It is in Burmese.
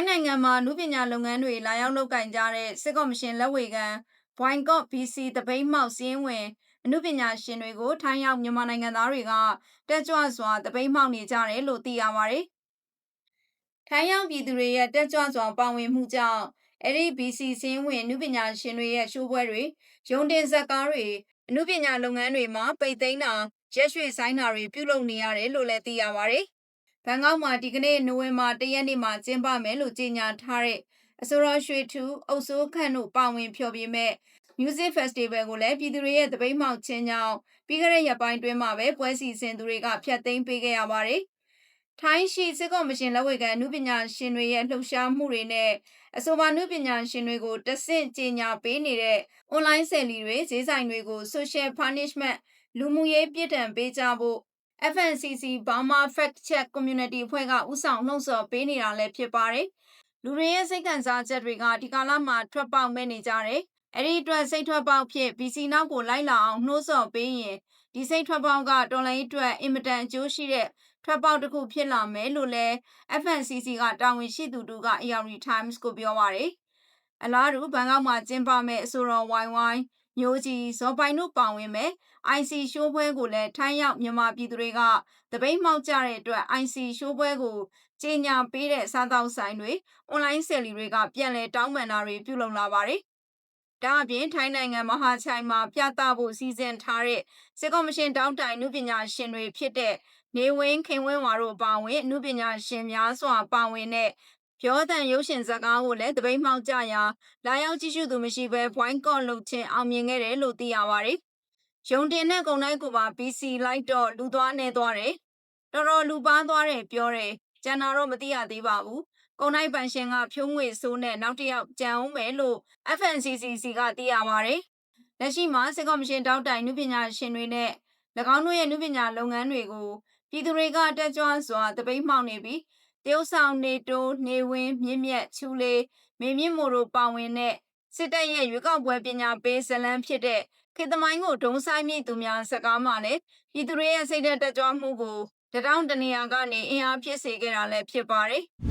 င်းနိုင်ငံမှာနုပညာလုပ်ငန်းတွေလာရောက်လုပ်ကင်ကြတဲ့စစ်ကော်မရှင်လက်ဝေခံ Boycott BC တပိတ်မှောက်စည်းဝင်အနုပညာရှင်တွေကိုထိုင်းရောက်မြန်မာနိုင်ငံသားတွေကတက်ကြွစွာတပိတ်မှောက်နေကြတယ်လို့သိရပါတယ်။ထိုင်းရောက်ပြည်သူတွေရဲ့တက်ကြွစွာပါဝင်မှုကြောင့်အဲ့ဒီ BC စည်းဝင်အနုပညာရှင်တွေရဲ့ရှိုးပွဲတွေရုံတင်ဇက်ကားတွေအနုပညာလုပ်ငန်းတွေမှာပိတ်သိမ်းတာရက်ရွှေဆိုင်တာတွေပြုလုပ်နေရတယ်လို့လည်းသိရပါတယ်။ ဘန်ကောက်မှာဒီကနေ့နိုဝင်ဘာ၁ရက်နေ့မှာကျင်းပမယ်လို့ကြေညာထားတဲ့အစိုးရရွှေထူအုပ်စိုးခန့်တို့ပါဝင်ဖျော်ဖြေမဲ့ Music Festival ကိုလည်းပြည်သူတွေရဲ့တပိတ်မှောက်ခြင်းကြောင့်ပြီးခဲ့တဲ့ရက်ပိုင်းတွင်းမှာပဲပွဲစီစဉ်သူတွေကဖျက်သိမ်းပေးခဲ့ရပါတယ်။ထိုင်းရှိစစ်ကော်မရှင်လက်ဝေခံအမှုပညာရှင်တွေရဲ့လှုပ်ရှားမှုတွေနဲ့အဆိုပါအမှုပညာရှင်တွေကိုတဆင့်ကြေညာပေးနေတဲ့ online ဆယ်လီတွေဈေးဆိုင်တွေကို social punishment လူမှုရေးပြစ်ဒဏ်ပေးကြဖို့ FNCC Burma Fact Check Community အဖွဲ့ကဥဆောင်နှုတ်ဆော်ပေးနေတာလည်းဖြစ်ပါတယ်။လူတွေရဲ့စိတ်ခံစားချက်တွေကဒီကာလမှာထွက်ပေါက်မဲ့နေကြတယ်။အဲ့ဒီအတွက်စိတ်ထွက်ပေါက်ဖြစ် BC နောက်ကိုလိုက်လာအောင်နှိုးဆော်ပေးရင်ဒီစိတ်ထွက်ပေါက်ကတော်လိုင်းအတွက်အင်မတန်အကျိုးရှိတဲ့ထွက်ပေါက်တစ်ခုဖြစ်လာမယ်လို့လည်း FNCC ကတာဝန်ရှိသူတို့က AR Times ကိုပြောပါတယ်။အလားတူဘန်ကောက်မှာကျင်းပမဲ့အဆိုတော်ဝိုင်ဝိုင်း မျိုးကြီးဇော်ပိုင်တို့ပါဝင်မဲ့ IC ရှိုးပွဲကိုလည်းထိုင်းရောက်မြန်မာပြည်သူတွေကတပိတ်မှောက်ကြတဲ့အတွက် IC ရှိုးပွဲကိုကြေညာပေးတဲ့စားတောက်ဆိုင်တွေ online ဆယ်လီတွေကပြန်လည်တောင်းပန်တာတွေပြုလုပ်လာပါတယ်။ဒါအပြင်ထိုင်းနိုင်ငံမဟာချိုင်မှာပြသဖို့စီစဉ်ထားတဲ့စစ်ကော်မရှင်တောင်းတိုင်နုပညာရှင်တွေဖြစ်တဲ့နေဝင်းခင်ဝင်းဝါတို့ပါဝင်နုပညာရှင်များစွာပါဝင်တဲ့ ပြောတဲ့ရုပ်ရှင်ဇာတ်ကားကိုလည်းတပိတ်မှောက်ကြရာလာရောက်ကြည့်ရှုသူမရှိဘဲ boycott လုပ်ခြင်းအောင်မြင်ခဲ့တယ်လို့သိရပါတယ်။ရုံတင်တဲ့ကုန်တိုင်းကိုပါ BC လိုက်တော့လူသွားနေသွားတယ်။တော်တော်လူပါသွားတယ်ပြောတယ်။ကျန်တာတော့မသိရသေးပါဘူး။ကုန်တိုင်းပန်ရှင်ကဖြုံးငွေဆိုးနဲ့နောက်တစ်ယောက်ကြံအောင်မယ်လို့ FNCCC ကသိရပါတယ်။လက်ရှိမှာစစ်ကော်မရှင်တောက်တိုင်နုပညာရှင်တွေနဲ့၎င်းတို့ရဲ့နုပညာလုပ်ငန်းတွေကိုပြည်သူတွေကတက်ကြွစွာတပိတ်မှောက်နေပြီး တရုတ်ဆောင်နေတိုးနေဝင်းမြင့်မြတ်ချူလေးမေမြင့်မို့တို့ပါဝင်တဲ့စစ်တပ်ရဲ့ရွေးကောက်ပွဲပညာပေးဇလန်းဖြစ်တဲ့ခေတမိုင်းကိုဒုံဆိုင်မိသူများစကားမှလည်းပြည်သူတွေရဲ့စိတ်ဓာတ်တက်ကြွမှုကိုတတောင်းတနေရာကနေအင်အားဖြစ်စေခဲ့တာလည်းဖြစ်ပါတယ်။